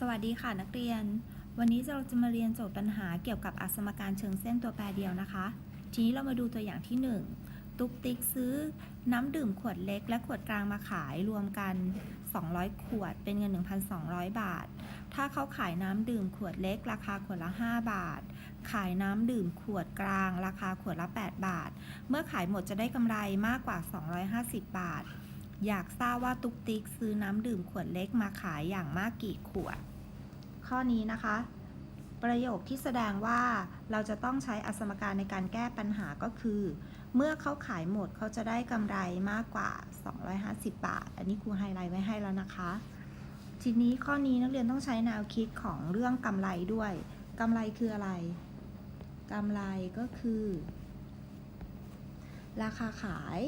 สวัสดีค่ะนักเรียน วันนี้เราจะมาเรียนโจทย์ปัญหาเกี่ยวกับอสมการเชิงเส้นตัวแปรเดียวนะคะ ทีนี้เรามาดูตัวอย่างที่ 1 ตุ๊กติ๊กซื้อน้ำดื่มขวดเล็กและขวดกลางมาขายรวมกัน 200 ขวดเป็นเงิน 1,200 บาท ถ้าเขาขายน้ำดื่มขวดเล็ก ราคาขวดละ 5 บาท ขายน้ำดื่มขวดกลาง ราคาขวดละ 8 บาท เมื่อขายหมดจะได้กำไรมากกว่า 250 บาท อยากทราบว่าตุ๊กติ๊กซื้อน้ำดื่มขวดเล็กมาขายอย่างมากกี่ขวด ข้อนี้นะคะ ประโยคที่แสดงว่าเราจะต้องใช้อสมการในการแก้ปัญหาก็คือ เมื่อเขาขายหมดเขาจะได้กำไรมากกว่า 250 บาท อันนี้ครูไฮไลท์ไว้ให้แล้วนะคะ ทีนี้ข้อนี้นักเรียนต้องใช้แนวคิดของเรื่องกำไรด้วยกำไรคืออะไรกำไรก็คือ ราคาขาย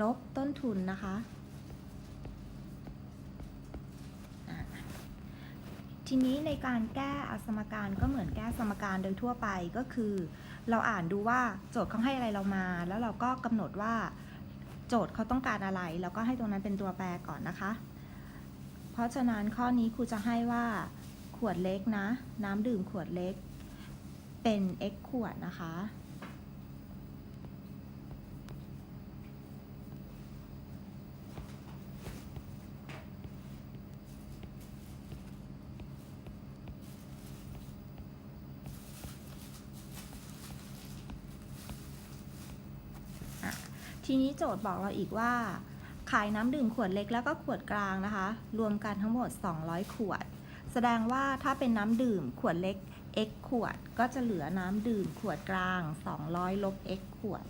ลบต้นทุนนะคะทีนี้ในการแก้อสมการก็เหมือนแก้สมการโดยทั่วไปก็คือ เราอ่านดูว่าโจทย์เขาให้อะไรเรามา แล้วเราก็กำหนดว่าโจทย์เขาต้องการอะไร แล้วก็ให้ตรงนั้นเป็นตัวแปรก่อนนะคะ เพราะฉะนั้นข้อนี้ครูจะให้ว่าขวดเล็กนะ น้ำดื่มขวดเล็ก เป็น x ขวดนะคะ ทีนี้โจทย์บอกเราอีกว่า ขายน้ำดื่มขวดเล็กแล้วก็ขวดกลางนะคะ รวมกันทั้งหมด 200 ขวด แสดงว่าถ้าเป็นน้ำดื่มขวดเล็ก x ขวด ก็จะเหลือน้ำดื่มขวดกลาง 200 ลบ x ขวด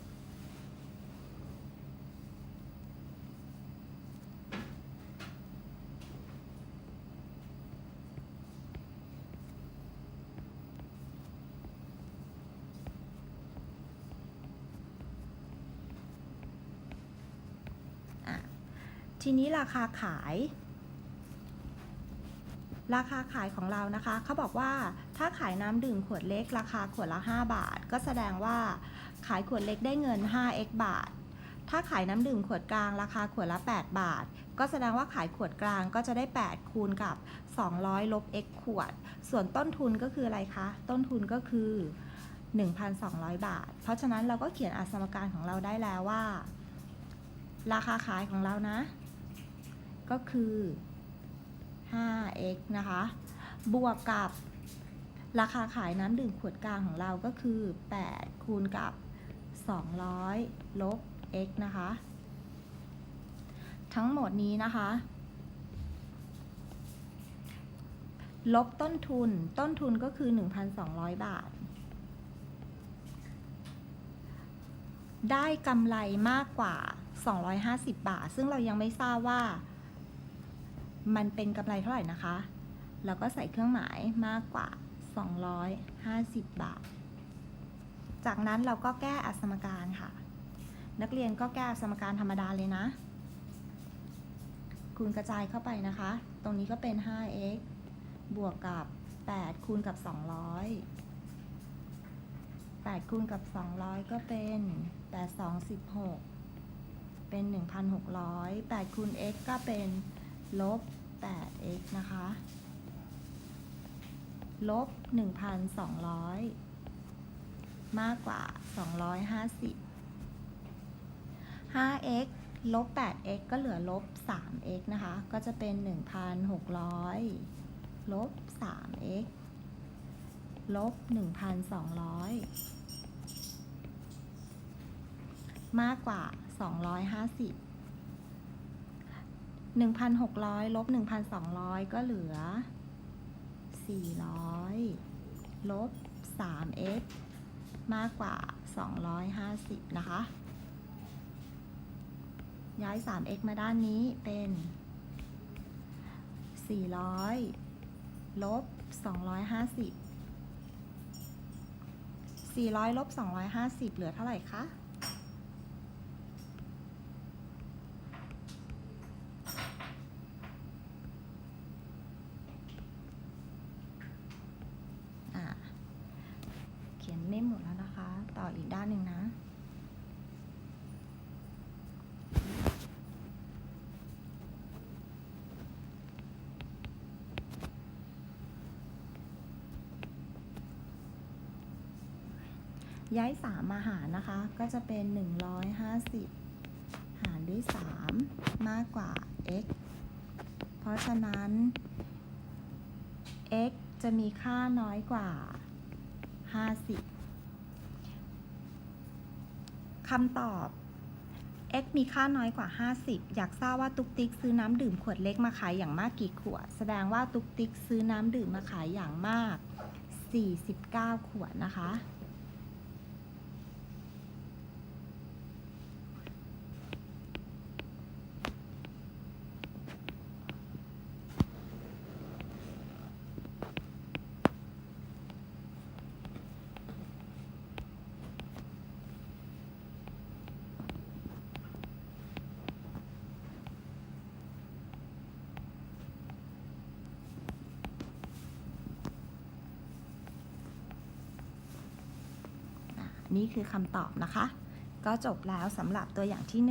ทีนี้ราคาขาย ราคาขายของเรานะคะเขาบอกว่าถ้าขายน้ำดื่มขวดเล็ก ราคาขวดละ 5 บาท ก็แสดงว่าขายขวดเล็กได้เงิน 5x บาท ถ้าขายน้ำดื่มขวดกลางราคาขวดละ 8 บาท ก็แสดงว่าขายขวดกลางก็จะได้ 8 คูณกับ 200 ลบ x ขวด ส่วนต้นทุนก็คืออะไรคะ ต้นทุนก็คือ 1,200 บาท เพราะฉะนั้นเราก็เขียนอสมการของเราได้แล้วว่า ราคาขายของเรานะ ก็คือ 5x นะคะ บวกกับราคาขายน้ำดื่มขวดกลางของเราก็คือ 8 คูณกับ 200 ลบ x นะคะ ทั้งหมดนี้นะคะ ลบต้นทุน ต้นทุนก็คือ 1,200 บาท ได้กำไรมากกว่า 250 บาท ซึ่งเรายังไม่ทราบว่า มันเป็นกำไรเท่าไหร่นะคะ แล้วก็ใส่เครื่องหมายมากกว่า 250 บาท จากนั้นเราก็แก้อสมการค่ะ นักเรียนก็แก้อสมการธรรมดาเลยนะ คูณกระจายเข้าไปนะคะ ตรงนี้ก็เป็น 5x บวกกับ 8 คูณกับ 200 8 คูณกับ 200 ก็เป็น 8 2 16 เป็น 1,600 8คูณ x ก็เป็น ลบ 8x นะคะ ลบ 1,200 มากกว่า 250 5x ลบ 8x ก็เหลือลบ 3x นะคะ ก็จะเป็น 1,600 ลบ 3x ลบ 1,200 มากกว่า 250 1,600ลบ1,200 ก็เหลือ 400ลบ 3x มากกว่า 250 นะคะ ย้าย 3x มาด้านนี้เป็น 400ลบ250 400ลบ250 เหลือเท่าไหร่คะ ต่ออีกด้านหนึ่งนะ ย้ายสามมาหารนะคะ ก็จะเป็น 150 หารด้วย 3 มากกว่า x เพราะฉะนั้น x จะมีค่าน้อยกว่า 50 คำตอบ x มีค่าน้อยกว่า 50 อยากทราบว่าตุ๊กติ๊กซื้อน้ำดื่มขวดเล็กมาขายอย่างมากกี่ขวด แสดงว่าตุ๊กติ๊กซื้อน้ำดื่มมาขายอย่างมาก 49 ขวดนะคะ นี่คือคำตอบนะคะ ก็จบแล้วสำหรับตัวอย่างที่